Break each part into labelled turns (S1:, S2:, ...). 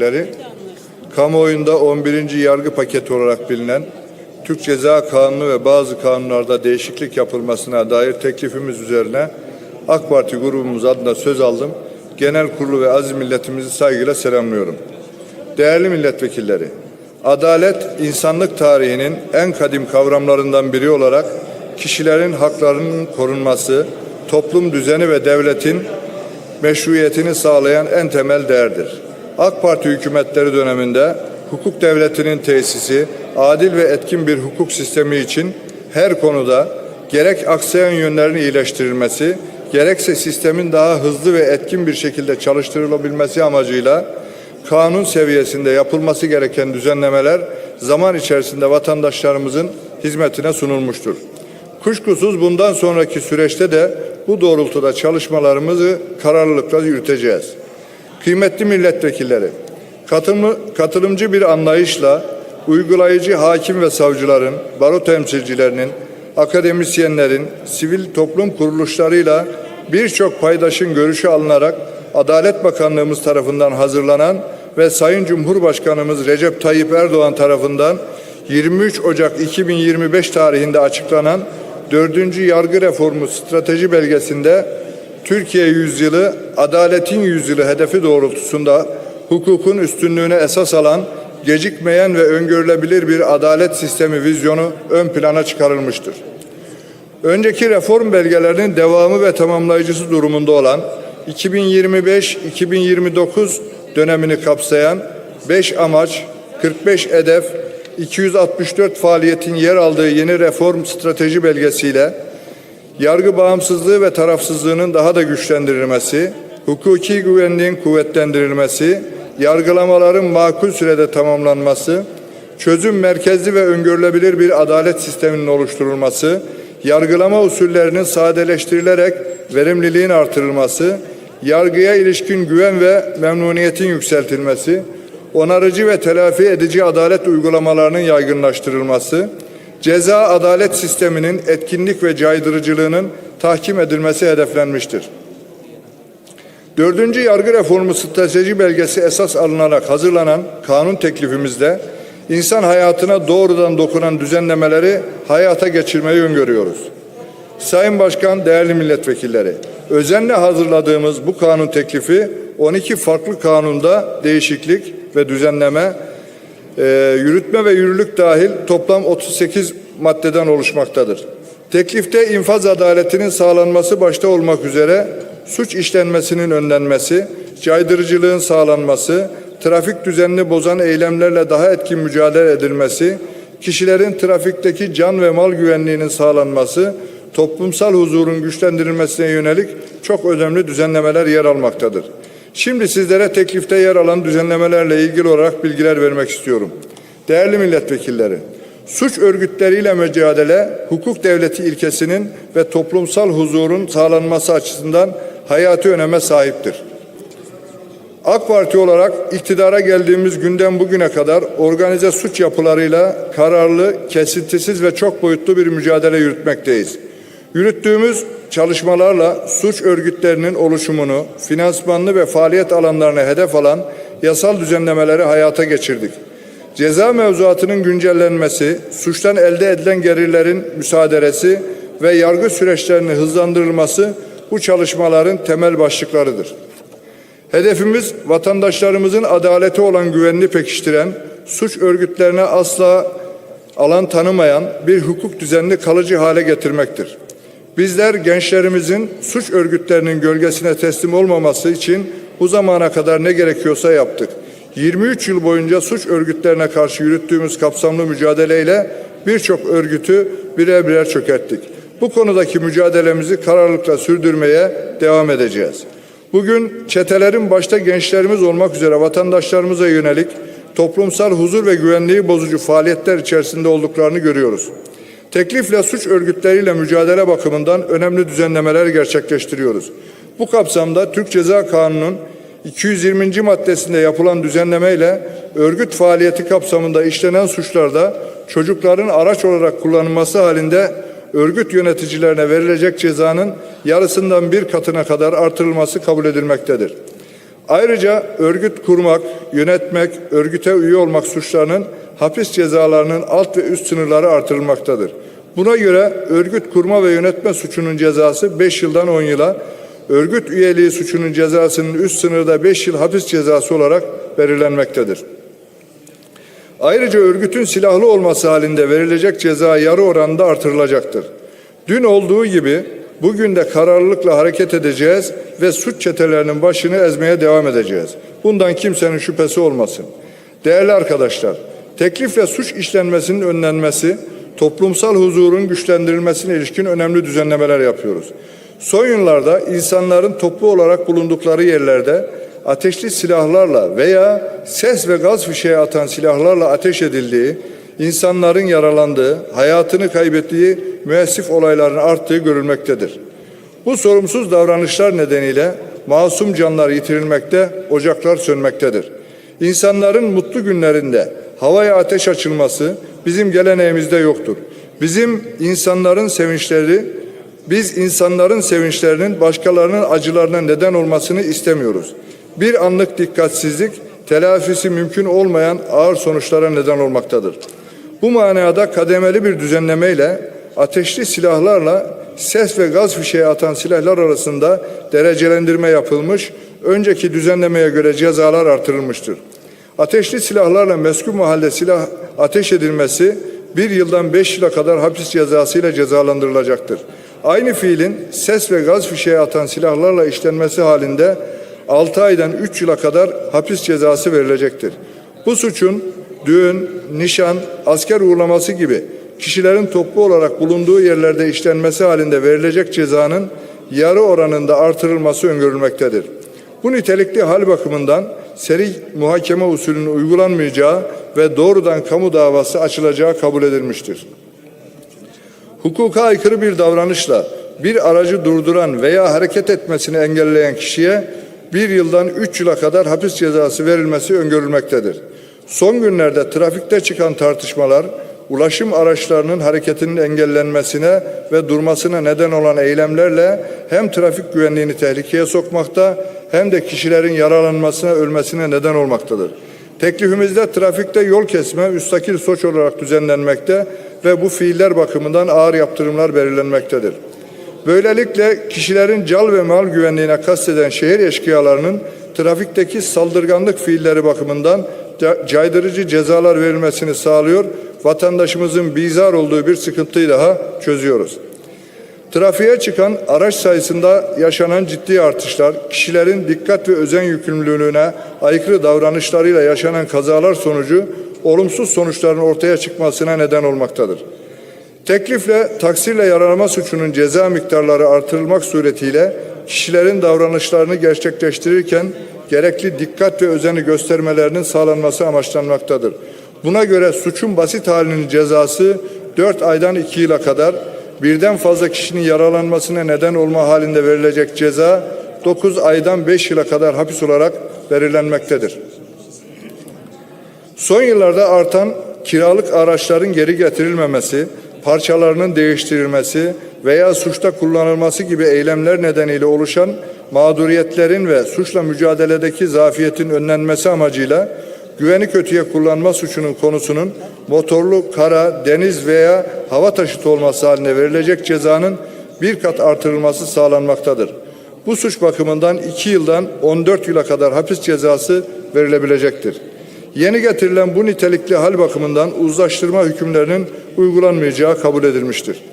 S1: Leri, kamuoyunda 11. yargı paketi olarak bilinen Türk Ceza Kanunu ve bazı kanunlarda değişiklik yapılmasına dair teklifimiz üzerine AK Parti grubumuz adına söz aldım. Genel kurulu ve aziz milletimizi saygıyla selamlıyorum. Değerli milletvekilleri, adalet insanlık tarihinin en kadim kavramlarından biri olarak kişilerin haklarının korunması, toplum düzeni ve devletin meşruiyetini sağlayan en temel değerdir. AK Parti hükümetleri döneminde hukuk devletinin tesisi, adil ve etkin bir hukuk sistemi için her konuda gerek aksayan yönlerin iyileştirilmesi, gerekse sistemin daha hızlı ve etkin bir şekilde çalıştırılabilmesi amacıyla kanun seviyesinde yapılması gereken düzenlemeler zaman içerisinde vatandaşlarımızın hizmetine sunulmuştur. Kuşkusuz bundan sonraki süreçte de bu doğrultuda çalışmalarımızı kararlılıkla yürüteceğiz. Kıymetli milletvekilleri, katılımı, katılımcı bir anlayışla uygulayıcı hakim ve savcıların, baro temsilcilerinin, akademisyenlerin, sivil toplum kuruluşlarıyla birçok paydaşın görüşü alınarak Adalet Bakanlığımız tarafından hazırlanan ve Sayın Cumhurbaşkanımız Recep Tayyip Erdoğan tarafından 23 Ocak 2025 tarihinde açıklanan 4. Yargı Reformu Strateji Belgesi'nde Türkiye yüzyılı, adaletin yüzyılı hedefi doğrultusunda hukukun üstünlüğüne esas alan, gecikmeyen ve öngörülebilir bir adalet sistemi vizyonu ön plana çıkarılmıştır. Önceki reform belgelerinin devamı ve tamamlayıcısı durumunda olan 2025-2029 dönemini kapsayan 5 amaç, 45 hedef, 264 faaliyetin yer aldığı yeni reform strateji belgesiyle yargı bağımsızlığı ve tarafsızlığının daha da güçlendirilmesi, hukuki güvenliğin kuvvetlendirilmesi, yargılamaların makul sürede tamamlanması, çözüm merkezli ve öngörülebilir bir adalet sisteminin oluşturulması, yargılama usullerinin sadeleştirilerek verimliliğin artırılması, yargıya ilişkin güven ve memnuniyetin yükseltilmesi, onarıcı ve telafi edici adalet uygulamalarının yaygınlaştırılması, ceza adalet sisteminin etkinlik ve caydırıcılığının tahkim edilmesi hedeflenmiştir. Dördüncü yargı reformu strateji belgesi esas alınarak hazırlanan kanun teklifimizde insan hayatına doğrudan dokunan düzenlemeleri hayata geçirmeyi öngörüyoruz. Sayın Başkan, değerli milletvekilleri, özenle hazırladığımız bu kanun teklifi 12 farklı kanunda değişiklik ve düzenleme, e, yürütme ve yürürlük dahil toplam 38 maddeden oluşmaktadır. Teklifte infaz adaletinin sağlanması başta olmak üzere suç işlenmesinin önlenmesi, caydırıcılığın sağlanması, trafik düzenini bozan eylemlerle daha etkin mücadele edilmesi, kişilerin trafikteki can ve mal güvenliğinin sağlanması, toplumsal huzurun güçlendirilmesine yönelik çok önemli düzenlemeler yer almaktadır. Şimdi sizlere teklifte yer alan düzenlemelerle ilgili olarak bilgiler vermek istiyorum. Değerli milletvekilleri, suç örgütleriyle mücadele hukuk devleti ilkesinin ve toplumsal huzurun sağlanması açısından hayati öneme sahiptir. AK Parti olarak iktidara geldiğimiz günden bugüne kadar organize suç yapılarıyla kararlı, kesintisiz ve çok boyutlu bir mücadele yürütmekteyiz. Yürüttüğümüz çalışmalarla suç örgütlerinin oluşumunu, finansmanını ve faaliyet alanlarına hedef alan yasal düzenlemeleri hayata geçirdik. Ceza mevzuatının güncellenmesi, suçtan elde edilen gelirlerin müsaaderesi ve yargı süreçlerinin hızlandırılması bu çalışmaların temel başlıklarıdır. Hedefimiz vatandaşlarımızın adalete olan güvenini pekiştiren, suç örgütlerine asla alan tanımayan bir hukuk düzenini kalıcı hale getirmektir. Bizler gençlerimizin suç örgütlerinin gölgesine teslim olmaması için bu zamana kadar ne gerekiyorsa yaptık. 23 yıl boyunca suç örgütlerine karşı yürüttüğümüz kapsamlı mücadeleyle birçok örgütü birer birer çökerttik. Bu konudaki mücadelemizi kararlılıkla sürdürmeye devam edeceğiz. Bugün çetelerin başta gençlerimiz olmak üzere vatandaşlarımıza yönelik toplumsal huzur ve güvenliği bozucu faaliyetler içerisinde olduklarını görüyoruz. Teklifle suç örgütleriyle mücadele bakımından önemli düzenlemeler gerçekleştiriyoruz. Bu kapsamda Türk Ceza Kanunu'nun 220. maddesinde yapılan düzenlemeyle örgüt faaliyeti kapsamında işlenen suçlarda çocukların araç olarak kullanılması halinde örgüt yöneticilerine verilecek cezanın yarısından bir katına kadar artırılması kabul edilmektedir. Ayrıca örgüt kurmak, yönetmek, örgüte üye olmak suçlarının hapis cezalarının alt ve üst sınırları artırılmaktadır. Buna göre örgüt kurma ve yönetme suçunun cezası 5 yıldan 10 yıla, örgüt üyeliği suçunun cezasının üst sınırı da 5 yıl hapis cezası olarak belirlenmektedir. Ayrıca örgütün silahlı olması halinde verilecek ceza yarı oranında artırılacaktır. Dün olduğu gibi bugün de kararlılıkla hareket edeceğiz ve suç çetelerinin başını ezmeye devam edeceğiz. Bundan kimsenin şüphesi olmasın. Değerli arkadaşlar, teklifle suç işlenmesinin önlenmesi, toplumsal huzurun güçlendirilmesine ilişkin önemli düzenlemeler yapıyoruz. Son yıllarda insanların toplu olarak bulundukları yerlerde ateşli silahlarla veya ses ve gaz fişeği atan silahlarla ateş edildiği, insanların yaralandığı, hayatını kaybettiği müessif olayların arttığı görülmektedir. Bu sorumsuz davranışlar nedeniyle masum canlar yitirilmekte, ocaklar sönmektedir. İnsanların mutlu günlerinde havaya ateş açılması bizim geleneğimizde yoktur. Bizim insanların sevinçleri, biz insanların sevinçlerinin başkalarının acılarına neden olmasını istemiyoruz. Bir anlık dikkatsizlik telafisi mümkün olmayan ağır sonuçlara neden olmaktadır. Bu manada kademeli bir düzenlemeyle ateşli silahlarla ses ve gaz fişeği atan silahlar arasında derecelendirme yapılmış, önceki düzenlemeye göre cezalar artırılmıştır. Ateşli silahlarla meskun mahalle silah ateş edilmesi bir yıldan beş yıla kadar hapis cezasıyla cezalandırılacaktır. Aynı fiilin ses ve gaz fişeği atan silahlarla işlenmesi halinde 6 aydan 3 yıla kadar hapis cezası verilecektir. Bu suçun düğün, nişan, asker uğurlaması gibi kişilerin toplu olarak bulunduğu yerlerde işlenmesi halinde verilecek cezanın yarı oranında artırılması öngörülmektedir. Bu nitelikli hal bakımından seri muhakeme usulünün uygulanmayacağı ve doğrudan kamu davası açılacağı kabul edilmiştir. Hukuka aykırı bir davranışla bir aracı durduran veya hareket etmesini engelleyen kişiye bir yıldan üç yıla kadar hapis cezası verilmesi öngörülmektedir. Son günlerde trafikte çıkan tartışmalar, ulaşım araçlarının hareketinin engellenmesine ve durmasına neden olan eylemlerle hem trafik güvenliğini tehlikeye sokmakta hem de kişilerin yaralanmasına, ölmesine neden olmaktadır. Teklifimizde trafikte yol kesme müstakil suç olarak düzenlenmekte ve bu fiiller bakımından ağır yaptırımlar belirlenmektedir. Böylelikle kişilerin cal ve mal güvenliğine kasteden şehir eşkıyalarının trafikteki saldırganlık fiilleri bakımından caydırıcı cezalar verilmesini sağlıyor, vatandaşımızın bizar olduğu bir sıkıntıyı daha çözüyoruz. Trafiğe çıkan araç sayısında yaşanan ciddi artışlar, kişilerin dikkat ve özen yükümlülüğüne aykırı davranışlarıyla yaşanan kazalar sonucu olumsuz sonuçların ortaya çıkmasına neden olmaktadır. Teklifle taksirle yaralama suçunun ceza miktarları artırılmak suretiyle kişilerin davranışlarını gerçekleştirirken gerekli dikkat ve özeni göstermelerinin sağlanması amaçlanmaktadır. Buna göre suçun basit halinin cezası 4 aydan 2 yıla kadar, birden fazla kişinin yaralanmasına neden olma halinde verilecek ceza 9 aydan 5 yıla kadar hapis olarak belirlenmektedir. Son yıllarda artan kiralık araçların geri getirilmemesi, parçalarının değiştirilmesi veya suçta kullanılması gibi eylemler nedeniyle oluşan mağduriyetlerin ve suçla mücadeledeki zafiyetin önlenmesi amacıyla güveni kötüye kullanma suçunun konusunun motorlu, kara, deniz veya hava taşıtı olması haline verilecek cezanın bir kat artırılması sağlanmaktadır. Bu suç bakımından 2 yıldan 14 yıla kadar hapis cezası verilebilecektir. Yeni getirilen bu nitelikli hal bakımından uzlaştırma hükümlerinin uygulanmayacağı kabul edilmiştir.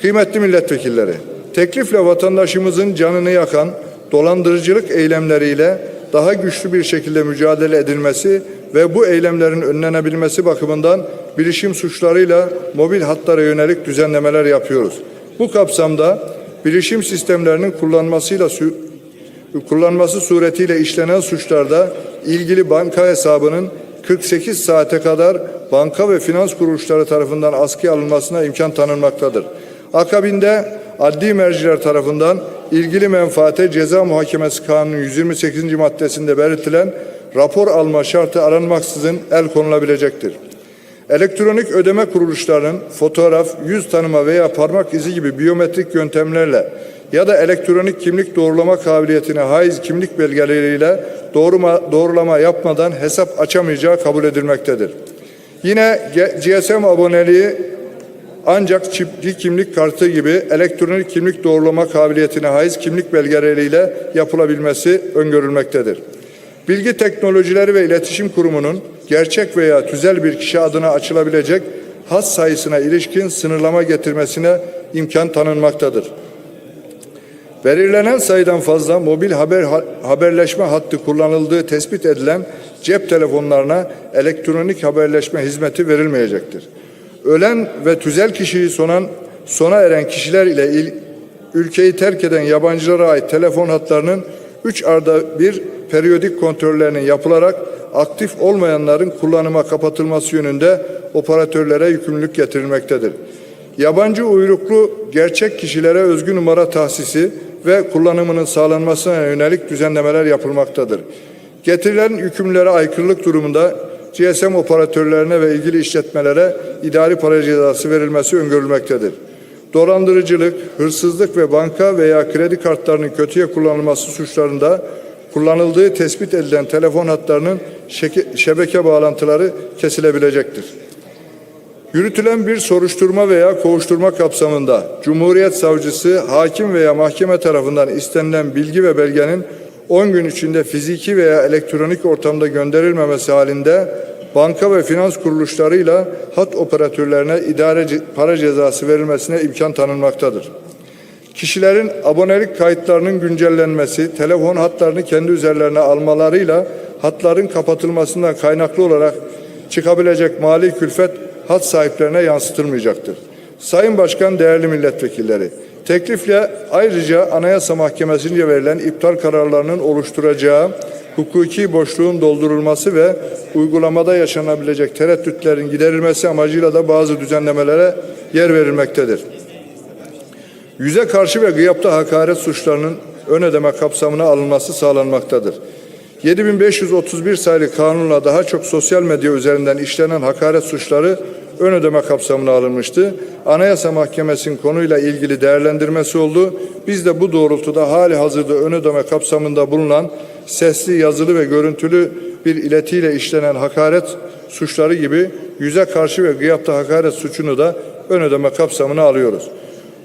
S1: Kıymetli milletvekilleri, teklifle vatandaşımızın canını yakan dolandırıcılık eylemleriyle daha güçlü bir şekilde mücadele edilmesi ve bu eylemlerin önlenebilmesi bakımından bilişim suçlarıyla mobil hatlara yönelik düzenlemeler yapıyoruz. Bu kapsamda bilişim sistemlerinin kullanmasıyla kullanması suretiyle işlenen suçlarda ilgili banka hesabının 48 saate kadar banka ve finans kuruluşları tarafından askıya alınmasına imkan tanınmaktadır. Akabinde adli merciler tarafından ilgili menfaate ceza muhakemesi kanunun 128. maddesinde belirtilen rapor alma şartı aranmaksızın el konulabilecektir. Elektronik ödeme kuruluşlarının fotoğraf, yüz tanıma veya parmak izi gibi biyometrik yöntemlerle ya da elektronik kimlik doğrulama kabiliyetine haiz kimlik belgeleriyle doğruma, doğrulama yapmadan hesap açamayacağı kabul edilmektedir. Yine GSM aboneliği ancak çipli kimlik kartı gibi elektronik kimlik doğrulama kabiliyetine haiz kimlik belgeleriyle yapılabilmesi öngörülmektedir. Bilgi Teknolojileri ve İletişim Kurumu'nun gerçek veya tüzel bir kişi adına açılabilecek hat sayısına ilişkin sınırlama getirmesine imkan tanınmaktadır. Belirlenen sayıdan fazla mobil haber haberleşme hattı kullanıldığı tespit edilen cep telefonlarına elektronik haberleşme hizmeti verilmeyecektir. Ölen ve tüzel kişiyi sonan sona eren kişiler ile il, ülkeyi terk eden yabancılara ait telefon hatlarının 3 arda bir periyodik kontrollerinin yapılarak aktif olmayanların kullanıma kapatılması yönünde operatörlere yükümlülük getirilmektedir. Yabancı uyruklu gerçek kişilere özgü numara tahsisi ve kullanımının sağlanmasına yönelik düzenlemeler yapılmaktadır. Getirilen yükümlülere aykırılık durumunda GSM operatörlerine ve ilgili işletmelere idari para cezası verilmesi öngörülmektedir. Dolandırıcılık, hırsızlık ve banka veya kredi kartlarının kötüye kullanılması suçlarında kullanıldığı tespit edilen telefon hatlarının şebeke bağlantıları kesilebilecektir. Yürütülen bir soruşturma veya kovuşturma kapsamında Cumhuriyet Savcısı, hakim veya mahkeme tarafından istenilen bilgi ve belgenin 10 gün içinde fiziki veya elektronik ortamda gönderilmemesi halinde banka ve finans kuruluşlarıyla hat operatörlerine idare para cezası verilmesine imkan tanınmaktadır. Kişilerin abonelik kayıtlarının güncellenmesi, telefon hatlarını kendi üzerlerine almalarıyla hatların kapatılmasından kaynaklı olarak çıkabilecek mali külfet hat sahiplerine yansıtılmayacaktır. Sayın Başkan, değerli milletvekilleri, teklifle ayrıca Anayasa Mahkemesi'nce verilen iptal kararlarının oluşturacağı hukuki boşluğun doldurulması ve uygulamada yaşanabilecek tereddütlerin giderilmesi amacıyla da bazı düzenlemelere yer verilmektedir. Yüze karşı ve gıyapta hakaret suçlarının ön ödeme kapsamına alınması sağlanmaktadır. 7531 sayılı kanunla daha çok sosyal medya üzerinden işlenen hakaret suçları ön ödeme kapsamına alınmıştı. Anayasa Mahkemesi'nin konuyla ilgili değerlendirmesi oldu. Biz de bu doğrultuda hali hazırda ön ödeme kapsamında bulunan sesli, yazılı ve görüntülü bir iletiyle işlenen hakaret suçları gibi yüze karşı ve gıyapta hakaret suçunu da ön ödeme kapsamına alıyoruz.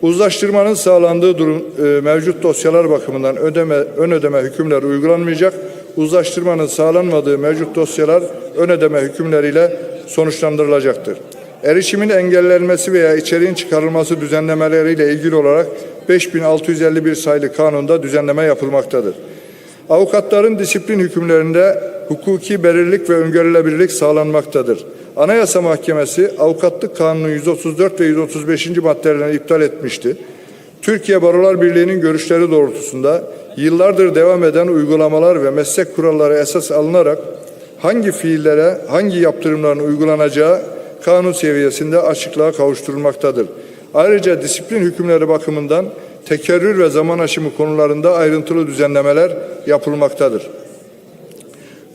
S1: Uzlaştırmanın sağlandığı durum e, mevcut dosyalar bakımından ödeme ön ödeme hükümleri uygulanmayacak. Uzlaştırmanın sağlanmadığı mevcut dosyalar ön ödeme hükümleriyle sonuçlandırılacaktır. Erişimin engellenmesi veya içeriğin çıkarılması düzenlemeleriyle ilgili olarak 5651 sayılı kanunda düzenleme yapılmaktadır. Avukatların disiplin hükümlerinde hukuki belirlilik ve öngörülebilirlik sağlanmaktadır. Anayasa Mahkemesi Avukatlık Kanunu 134 ve 135. maddelerini iptal etmişti. Türkiye Barolar Birliği'nin görüşleri doğrultusunda yıllardır devam eden uygulamalar ve meslek kuralları esas alınarak hangi fiillere hangi yaptırımların uygulanacağı kanun seviyesinde açıklığa kavuşturulmaktadır. Ayrıca disiplin hükümleri bakımından tekerrür ve zaman aşımı konularında ayrıntılı düzenlemeler yapılmaktadır.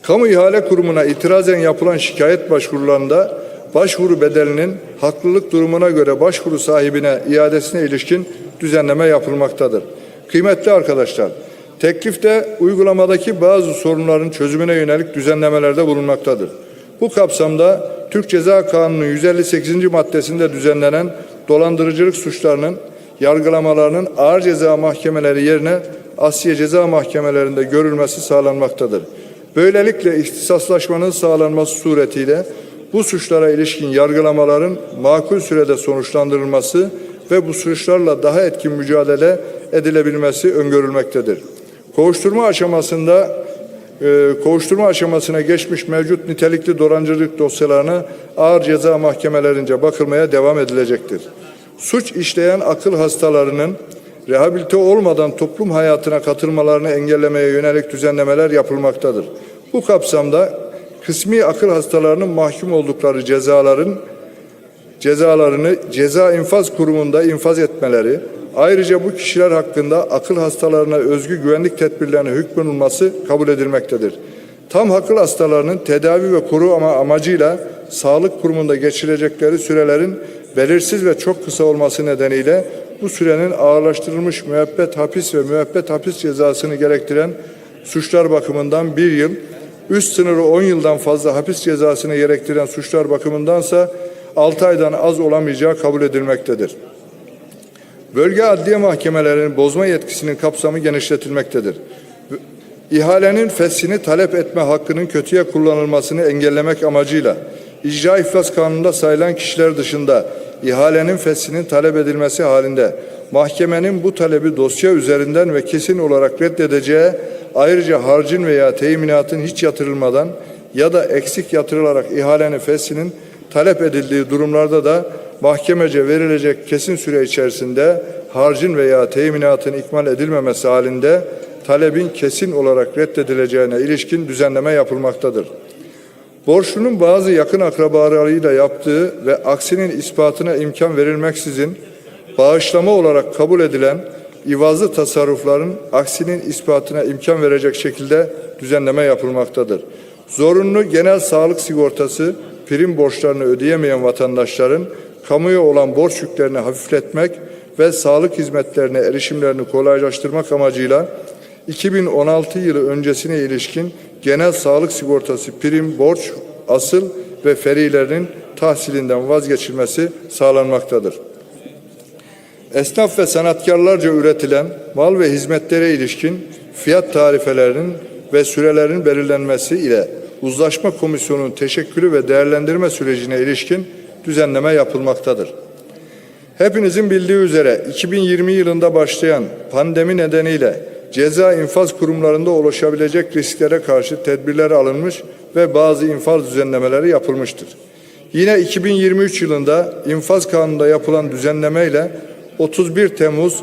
S1: Kamu ihale kurumuna itirazen yapılan şikayet başvurularında başvuru bedelinin haklılık durumuna göre başvuru sahibine iadesine ilişkin düzenleme yapılmaktadır. Kıymetli arkadaşlar, teklifte uygulamadaki bazı sorunların çözümüne yönelik düzenlemelerde bulunmaktadır. Bu kapsamda Türk Ceza Kanunu 158. maddesinde düzenlenen dolandırıcılık suçlarının yargılamalarının ağır ceza mahkemeleri yerine Asya Ceza Mahkemelerinde görülmesi sağlanmaktadır. Böylelikle ihtisaslaşmanın sağlanması suretiyle bu suçlara ilişkin yargılamaların makul sürede sonuçlandırılması ve bu suçlarla daha etkin mücadele edilebilmesi öngörülmektedir. Kovuşturma aşamasında e, kovuşturma aşamasına geçmiş mevcut nitelikli dolandırıcılık dosyalarına ağır ceza mahkemelerince bakılmaya devam edilecektir. Suç işleyen akıl hastalarının rehabilite olmadan toplum hayatına katılmalarını engellemeye yönelik düzenlemeler yapılmaktadır. Bu kapsamda kısmi akıl hastalarının mahkum oldukları cezaların cezalarını ceza infaz kurumunda infaz etmeleri, ayrıca bu kişiler hakkında akıl hastalarına özgü güvenlik tedbirlerine hükmünülmesi kabul edilmektedir. Tam akıl hastalarının tedavi ve koruma amacıyla sağlık kurumunda geçirecekleri sürelerin belirsiz ve çok kısa olması nedeniyle bu sürenin ağırlaştırılmış müebbet hapis ve müebbet hapis cezasını gerektiren suçlar bakımından bir yıl, üst sınırı 10 yıldan fazla hapis cezasını gerektiren suçlar bakımındansa 6 aydan az olamayacağı kabul edilmektedir. Bölge adliye mahkemelerinin bozma yetkisinin kapsamı genişletilmektedir. İhalenin feshini talep etme hakkının kötüye kullanılmasını engellemek amacıyla icra iflas kanununda sayılan kişiler dışında ihalenin feshinin talep edilmesi halinde mahkemenin bu talebi dosya üzerinden ve kesin olarak reddedeceği ayrıca harcın veya teminatın hiç yatırılmadan ya da eksik yatırılarak ihalenin feshinin talep edildiği durumlarda da mahkemece verilecek kesin süre içerisinde harcın veya teminatın ikmal edilmemesi halinde talebin kesin olarak reddedileceğine ilişkin düzenleme yapılmaktadır. Borçlunun bazı yakın akrabalarıyla yaptığı ve aksinin ispatına imkan verilmeksizin bağışlama olarak kabul edilen ivazlı tasarrufların aksinin ispatına imkan verecek şekilde düzenleme yapılmaktadır. Zorunlu genel sağlık sigortası prim borçlarını ödeyemeyen vatandaşların kamuya olan borç yüklerini hafifletmek ve sağlık hizmetlerine erişimlerini kolaylaştırmak amacıyla 2016 yılı öncesine ilişkin genel sağlık sigortası prim, borç, asıl ve ferilerinin tahsilinden vazgeçilmesi sağlanmaktadır. Esnaf ve sanatkarlarca üretilen mal ve hizmetlere ilişkin fiyat tarifelerinin ve sürelerin belirlenmesi ile uzlaşma komisyonunun teşekkülü ve değerlendirme sürecine ilişkin düzenleme yapılmaktadır. Hepinizin bildiği üzere 2020 yılında başlayan pandemi nedeniyle ceza infaz kurumlarında oluşabilecek risklere karşı tedbirler alınmış ve bazı infaz düzenlemeleri yapılmıştır. Yine 2023 yılında infaz kanununda yapılan düzenlemeyle 31 Temmuz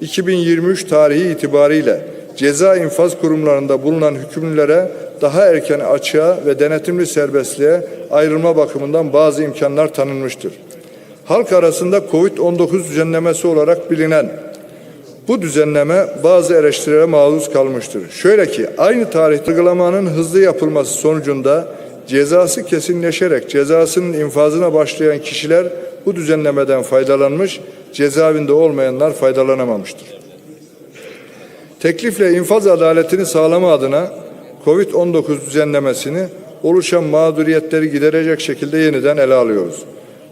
S1: 2023 tarihi itibariyle ceza infaz kurumlarında bulunan hükümlülere daha erken açığa ve denetimli serbestliğe ayrılma bakımından bazı imkanlar tanınmıştır. Halk arasında Covid-19 düzenlemesi olarak bilinen bu düzenleme bazı eleştirilere maruz kalmıştır. Şöyle ki aynı tarihte uygulamanın hızlı yapılması sonucunda cezası kesinleşerek cezasının infazına başlayan kişiler bu düzenlemeden faydalanmış, cezaevinde olmayanlar faydalanamamıştır. Teklifle infaz adaletini sağlama adına COVID-19 düzenlemesini oluşan mağduriyetleri giderecek şekilde yeniden ele alıyoruz.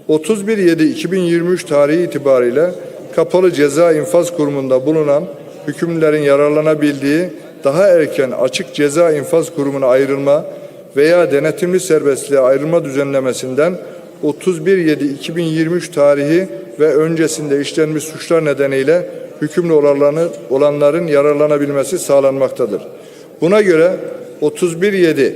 S1: 31.7.2023 tarihi itibariyle kapalı ceza infaz kurumunda bulunan hükümlerin yararlanabildiği daha erken açık ceza infaz kurumuna ayrılma veya denetimli serbestliğe ayrılma düzenlemesinden 31.7.2023 tarihi ve öncesinde işlenmiş suçlar nedeniyle hükümlü olanların, yararlanabilmesi sağlanmaktadır. Buna göre 31.7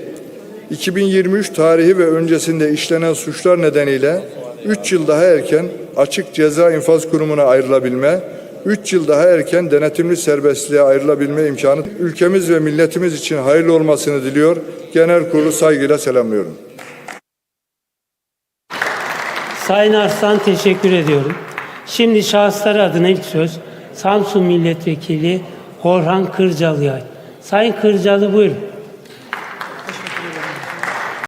S1: 2023 tarihi ve öncesinde işlenen suçlar nedeniyle 3 yıl daha erken açık ceza infaz kurumuna ayrılabilme, 3 yıl daha erken denetimli serbestliğe ayrılabilme imkanı ülkemiz ve milletimiz için hayırlı olmasını diliyor. Genel kurulu saygıyla selamlıyorum.
S2: Sayın Arslan teşekkür ediyorum. Şimdi şahıslar adına ilk söz Samsun Milletvekili Orhan Kırcalı'ya. Sayın Kırcalı buyurun.